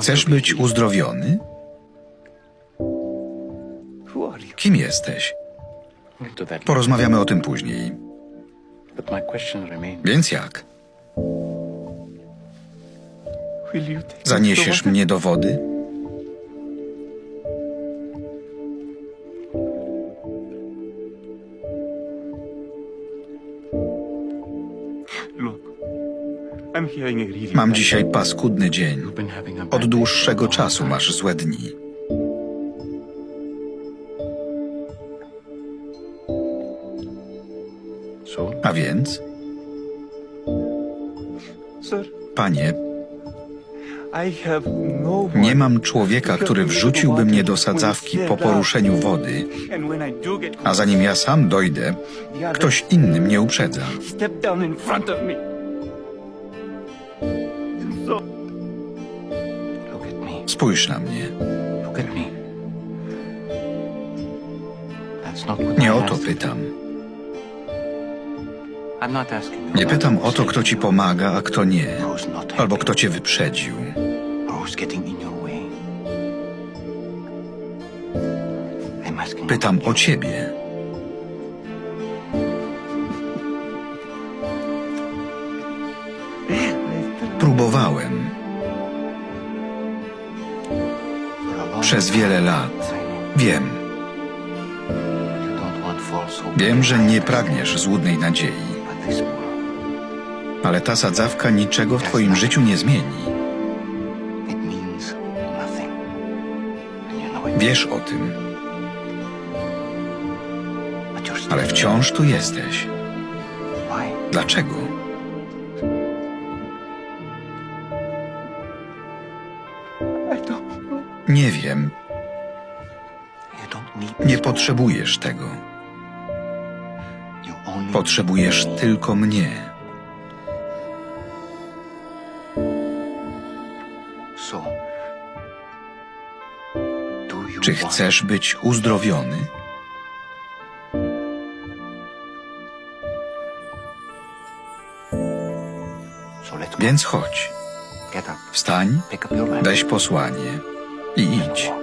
Chcesz być uzdrowiony? Kim jesteś? Porozmawiamy o tym później. Więc jak? Zaniesiesz mnie do wody? Mam dzisiaj paskudny dzień. Od dłuższego czasu masz złe dni. A więc, panie, nie mam człowieka, który wrzuciłby mnie do sadzawki po poruszeniu wody, a zanim ja sam dojdę, ktoś inny mnie uprzedza. Me. Spójrz na mnie. Nie o to pytam. Nie pytam o to, kto ci pomaga, a kto nie, albo kto cię wyprzedził. Pytam o ciebie. Próbowałem przez wiele lat. Wiem, wiem, że nie pragniesz złudnej nadziei, ale ta sadzawka niczego w twoim życiu nie zmieni. Wiesz o tym, ale wciąż tu jesteś. Dlaczego? Nie wiem. Nie potrzebujesz tego. Potrzebujesz tylko mnie. Czy chcesz być uzdrowiony? Więc chodź, wstań, weź posłanie i idź.